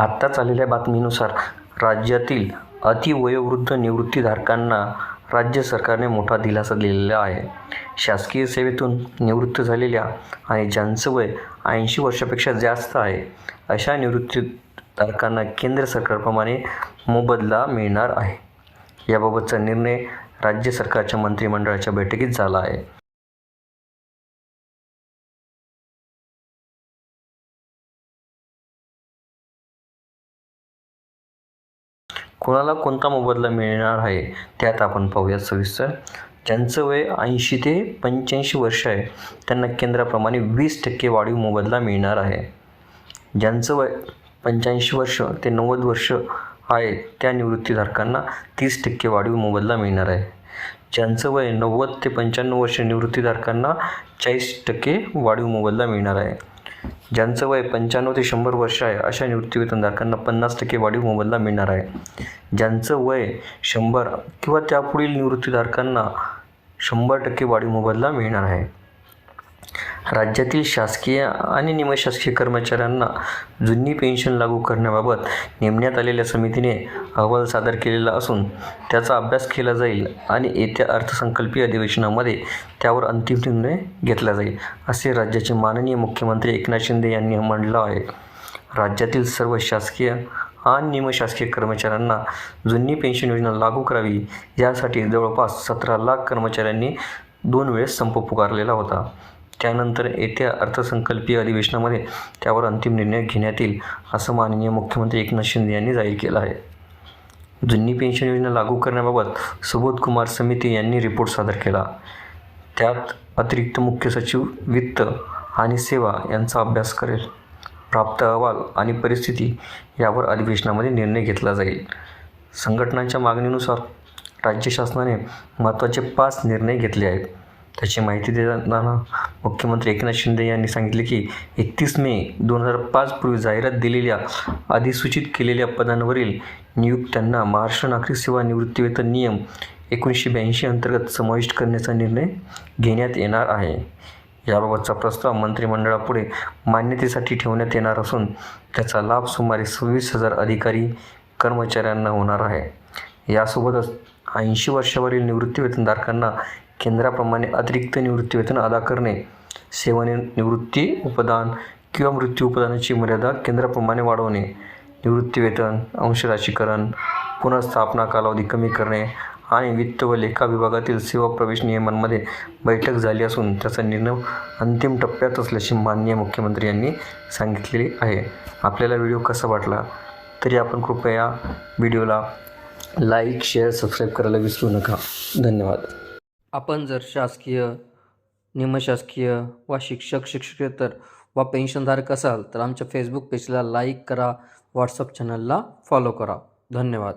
आत्ताच आलेल्या बातमीनुसार राज्यातील अतिवयोवृद्ध निवृत्तीधारकांना राज्य सरकारने मोठा दिलासा दिलेला आहे. शासकीय सेवेतून निवृत्त झालेल्या आणि ज्यांचं वय ऐंशी वर्षापेक्षा जास्त आहे अशा निवृत्तीधारकांना केंद्र सरकारप्रमाणे मोबदला मिळणार आहे. याबाबतचा निर्णय राज्य सरकारच्या मंत्रिमंडळाच्या बैठकीत झाला आहे. कोणाला कोणता मोबदला मिळणार आहे त्यात आपण पाहूयात सविस्तर. ज्यांचं वय ऐंशी ते पंच्याऐंशी वर्ष आहे त्यांना केंद्राप्रमाणे वीस टक्के वाढीव मोबदला मिळणार आहे. ज्यांचं वय पंच्याऐंशी वर्ष ते नव्वद वर्ष आहे त्या निवृत्तीधारकांना तीस टक्के वाढीव मोबदला मिळणार आहे. ज्यांचं वय नव्वद ते पंच्याण्णव वर्ष निवृत्तीधारकांना चाळीस टक्के वाढीव मोबदला मिळणार आहे. ज्यांचं वय पंच्याण्णव ते शंभर वर्ष आहे अशा निवृत्तीवेतनधारकांना पन्नास टक्के वाढीव मोबदला मिळणार आहे. ज्यांचं वय शंभर किंवा त्यापुढील निवृत्तीधारकांना शंभर टक्के वाढीव मोबदला मिळणार आहे. राज्यातील शासकीय आणि निमशासकीय कर्मचाऱ्यांना जुनी पेन्शन लागू करण्याबाबत नेमण्यात आलेल्या समितीने अहवाल सादर केलेला असून त्याचा अभ्यास केला जाईल आणि येत्या अर्थसंकल्पीय अधिवेशनामध्ये त्यावर अंतिम निर्णय घेतला जाईल असे राज्याचे माननीय मुख्यमंत्री एकनाथ शिंदे यांनी म्हणलं आहे. राज्यातील सर्व शासकीय आणि निमशासकीय कर्मचाऱ्यांना जुनी पेन्शन योजना लागू करावी यासाठी जवळपास सतरा लाख कर्मचाऱ्यांनी दोन वेळेस संप पुकारलेला होता. त्यानंतर येत्या अर्थसंकल्पीय अधिवेशनामध्ये त्यावर अंतिम निर्णय घेण्यात येईल असं माननीय मुख्यमंत्री एकनाथ शिंदे यांनी जाहीर केलं आहे. जुनी पेन्शन योजना लागू करण्याबाबत सुबोध कुमार समिती यांनी रिपोर्ट सादर केला. त्यात अतिरिक्त मुख्य सचिव वित्त आणि सेवा यांचा अभ्यास करेल. प्राप्त अहवाल आणि परिस्थिती यावर अधिवेशनामध्ये निर्णय घेतला जाईल. संघटनांच्या मागणीनुसार राज्य शासनाने महत्त्वाचे पाच निर्णय घेतले आहेत. त्याची माहिती देताना मुख्यमंत्री एकनाथ शिंदे यांनी सांगितले की एकतीस मे दोन हजार पाच पूर्वी जाहिरात दिलेल्या अधिसूचित केलेल्या पदांवरील नियुक्त्यांना महाराष्ट्र नागरिक सेवा निवृत्तीवेतन नियम एकोणीसशे ब्याऐंशी अंतर्गत समाविष्ट करण्याचा निर्णय घेण्यात येणार आहे. याबाबतचा प्रस्ताव मंत्रिमंडळापुढे मान्यतेसाठी ठेवण्यात येणार असून त्याचा लाभ सुमारे सव्वीस हजार अधिकारी कर्मचाऱ्यांना होणार आहे. यासोबतच ऐंशी वर्षावरील निवृत्तीवेतनधारकांना केंद्राप्रमाणे अतिरिक्त निवृत्तीवेतन अदा करणे सेवानिवृत्ती उपदान किंवा मृत्यू उपदानाची मर्यादा केंद्राप्रमाणे वाढवणे निवृत्तीवेतन अंशराशीकरण पुनर्स्थापना कालावधी कमी करणे आणि वित्त व लेखा विभागातील सेवा प्रवेश नियमांमध्ये बैठक झाली असून त्याचा निर्णय अंतिम टप्प्यात असल्याचे माननीय मुख्यमंत्री यांनी सांगितलेले आहे. आपल्याला व्हिडिओ कसा वाटला? तरी आपण कृपया व्हिडिओला लाईक शेअर सबस्क्राईब करायला विसरू नका. धन्यवाद. आपण जर शासकीय निमशासकीय वा शिक्षक शिक्षकेतर वा पेन्शनधारक असाल तर आमच्या फेसबुक पेजला लाईक करा व्हॉट्सअप चॅनलला फॉलो करा. धन्यवाद.